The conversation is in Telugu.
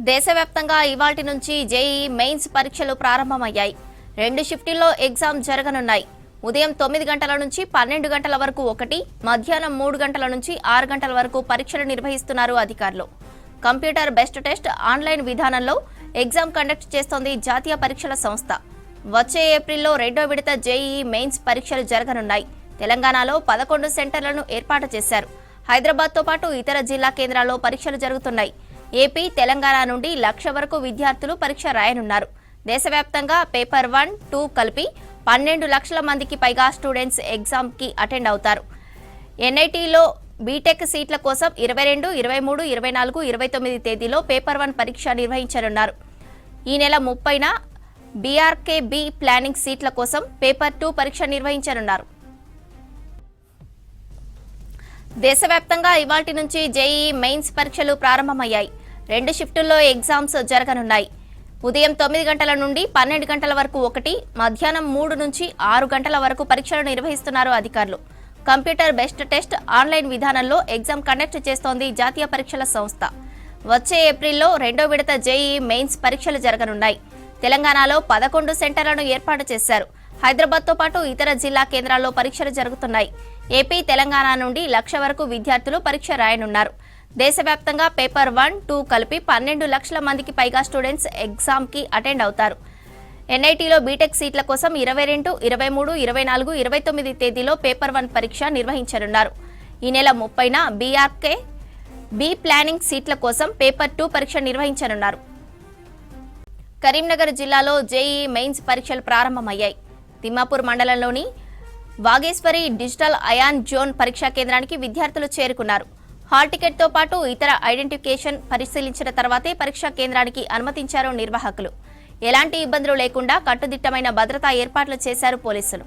దేశవ్యాప్తంగా ఇవాటి నుంచి జేఈ మెయిన్స్ పరీక్షలు ప్రారంభమయ్యాయి. రెండు షిఫ్టుల్లో ఎగ్జామ్ జరగనున్నాయి. ఉదయం తొమ్మిది గంటల నుంచి పన్నెండు గంటల వరకు ఒకటి మధ్యాహ్నం మూడు గంటల నుంచి ఆరు గంటల వరకు పరీక్షలు నిర్వహిస్తున్నారు అధికారులు. కంప్యూటర్ బెస్ట్ టెస్ట్ ఆన్లైన్ విధానంలో ఎగ్జామ్ కండక్ట్ చేస్తోంది జాతీయ పరీక్షల సంస్థ. వచ్చే ఏప్రిల్లో రెండో విడత జేఈఈ మెయిన్స్ పరీక్షలు జరగనున్నాయి. తెలంగాణలో పదకొండు సెంటర్లను ఏర్పాటు చేశారు. హైదరాబాద్తో పాటు ఇతర జిల్లా కేంద్రాల్లో పరీక్షలు జరుగుతున్నాయి. ఏపీ తెలంగాణ నుండి లక్ష వరకు విద్యార్థులు పరీక్ష రాయనున్నారు. దేశవ్యాప్తంగా పేపర్ వన్ టూ కలిపి పన్నెండు లక్షల మందికి పైగా స్టూడెంట్స్ ఎగ్జామ్కి అటెండ్ అవుతారు. ఎన్ఐటీలో బీటెక్ సీట్ల కోసం ఇరవై రెండు ఇరవై మూడు ఇరవై నాలుగు ఇరవై తొమ్మిది తేదీలో పేపర్ వన్ పరీక్ష నిర్వహించనున్నారు. ఈ నెల ముప్పైన బీఆర్కే బి ప్లానింగ్ సీట్ల కోసం పేపర్ టూ పరీక్ష నిర్వహించనున్నారు. దేశవ్యాప్తంగా ఇవాటి నుంచి జేఈఈ మెయిన్స్ పరీక్షలు ప్రారంభమయ్యాయి. రెండు షిఫ్టుల్లో ఎగ్జామ్స్ జరగనున్నాయి. ఉదయం తొమ్మిది గంటల నుండి పన్నెండు గంటల వరకు ఒకటి మధ్యాహ్నం మూడు నుంచి ఆరు గంటల వరకు పరీక్షలు నిర్వహిస్తున్నారు అధికారులు. కంప్యూటర్ బెస్ట్ టెస్ట్ ఆన్లైన్ విధానంలో ఎగ్జామ్ కండక్ట్ చేస్తోంది జాతీయ పరీక్షల సంస్థ. వచ్చే ఏప్రిల్లో రెండో విడత జేఈ మెయిన్స్ పరీక్షలు జరగనున్నాయి. తెలంగాణలో పదకొండు సెంటర్లను ఏర్పాటు చేశారు. హైదరాబాద్తో పాటు ఇతర జిల్లా కేంద్రాల్లో పరీక్షలు జరుగుతున్నాయి. ఏపీ తెలంగాణ నుండి లక్ష వరకు విద్యార్థులు పరీక్ష రాయనున్నారు. దేశవ్యాప్తంగా పేపర్ వన్ టూ కలిపి పన్నెండు లక్షల మందికి పైగా స్టూడెంట్స్ ఎగ్జామ్కి అటెండ్ అవుతారు. ఎన్ఐటీలో బీటెక్ సీట్ల కోసం ఇరవై రెండు ఇరవై మూడు ఇరవై నాలుగు ఇరవై తొమ్మిది తేదీలో పేపర్ వన్ పరీక్ష నిర్వహించనున్నారు. ఈ నెల ముప్పైన బీఆర్కే బి ప్లానింగ్ సీట్ల కోసం పేపర్ టూ పరీక్ష నిర్వహించనున్నారు. కరీంనగర్ జిల్లాలో జేఈ మెయిన్స్ పరీక్షలు ప్రారంభమయ్యాయి. తిమ్మాపూర్ మండలంలోని వాగేశ్వరి డిజిటల్ అయాన్ జోన్ పరీక్షా కేంద్రానికి విద్యార్థులు చేరుకున్నారు. హాల్ టికెట్తో పాటు ఇతర ఐడెంటిఫికేషన్ పరిశీలించిన తర్వాతే పరీక్షా కేంద్రానికి అనుమతించారు నిర్వాహకులు. ఎలాంటి ఇబ్బందులు లేకుండా కట్టుదిట్టమైన భద్రతా ఏర్పాట్లు చేశారు పోలీసులు.